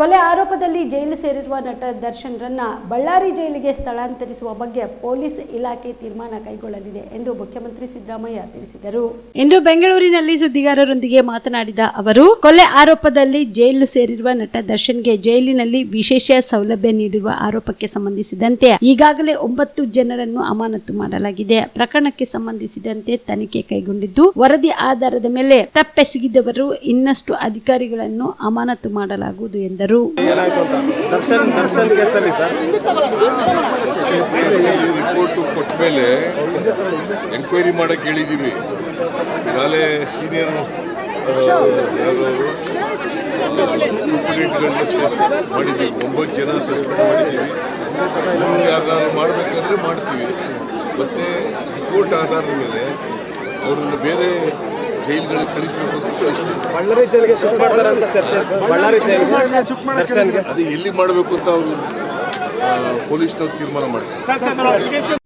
ಕೊಲೆ ಆರೋಪದಲ್ಲಿ ಜೈಲು ಸೇರಿರುವ ನಟ ದರ್ಶನ್ ರನ್ನ ಬಳ್ಳಾರಿ ಜೈಲಿಗೆ ಸ್ಥಳಾಂತರಿಸುವ ಬಗ್ಗೆ ಪೊಲೀಸ್ ಇಲಾಖೆ ತೀರ್ಮಾನ ಕೈಗೊಳ್ಳಲಿದೆ ಎಂದು ಮುಖ್ಯಮಂತ್ರಿ ಸಿದ್ದರಾಮಯ್ಯ ತಿಳಿಸಿದರು. ಇಂದು ಬೆಂಗಳೂರಿನಲ್ಲಿ ಸುದ್ದಿಗಾರರೊಂದಿಗೆ ಮಾತನಾಡಿದ ಅವರು, ಕೊಲೆ ಆರೋಪದಲ್ಲಿ ಜೈಲು ಸೇರಿರುವ ನಟ ದರ್ಶನ್ಗೆ ಜೈಲಿನಲ್ಲಿ ವಿಶೇಷ ಸೌಲಭ್ಯ ನೀಡಿರುವ ಆರೋಪಕ್ಕೆ ಸಂಬಂಧಿಸಿದಂತೆ ಈಗಾಗಲೇ ಒಂಬತ್ತು ಜನರನ್ನು ಅಮಾನತು ಮಾಡಲಾಗಿದೆ. ಪ್ರಕರಣಕ್ಕೆ ಸಂಬಂಧಿಸಿದಂತೆ ತನಿಖೆ ಕೈಗೊಂಡಿದ್ದು, ವರದಿ ಆಧಾರದ ಮೇಲೆ ತಪ್ಪೆಸಗಿದವರು ಇನ್ನಷ್ಟು ಅಧಿಕಾರಿಗಳನ್ನು ಅಮಾನತು ಮಾಡಲಾಗುವುದು ಎಂದರು. ಅಂತ? ದರ್ಶನ್ ದರ್ಶನ್ ಕೇಸಲ್ಲಿ ಸರ್. ರಿಪೋರ್ಟ್ ಕೊಟ್ಟ ಮೇಲೆ ಎಂಕ್ವೈರಿ ಮಾಡಕ್ಕೆ ಹೇಳಿದ್ದೀವಿ ಈಗಾಗಲೇ ಸೀನಿಯರ್ ಮಾಡಿದ್ದೀವಿ. ಒಂಬತ್ತು ಜನ ಸಸ್ಪೆಂಡ್ ಮಾಡಿದ್ದೀವಿ. ಇನ್ನೂ ಯಾರು ಮಾಡಬೇಕಾದ್ರೆ ಮಾಡ್ತೀವಿ. ಮತ್ತೆ ರಿಪೋರ್ಟ್ ಆಧಾರದ ಮೇಲೆ ಅವ್ರನ್ನ ಬೇರೆ ಜೈಲ್ಗಳಿಗೆ ಕಳಿಸಬೇಕು ಅಂತ ಕಳಿಸ್ತೀವಿ ಬಳ್ಳಾರಿ ಜೈಲಿಗೆ ಶಿಫ್ಟ್ ಮಾಡ್ತಾರೆ ಅಂತ ಚರ್ಚೆ. ಬಳ್ಳಾರಿ ಜೈಲಿಗೆ ಅದು ಎಲ್ಲಿ ಮಾಡಬೇಕು ಅಂತ ಅವರು ಪೊಲೀಸ್ನವ್ರು ತೀರ್ಮಾನ ಮಾಡ್ತಾರೆ.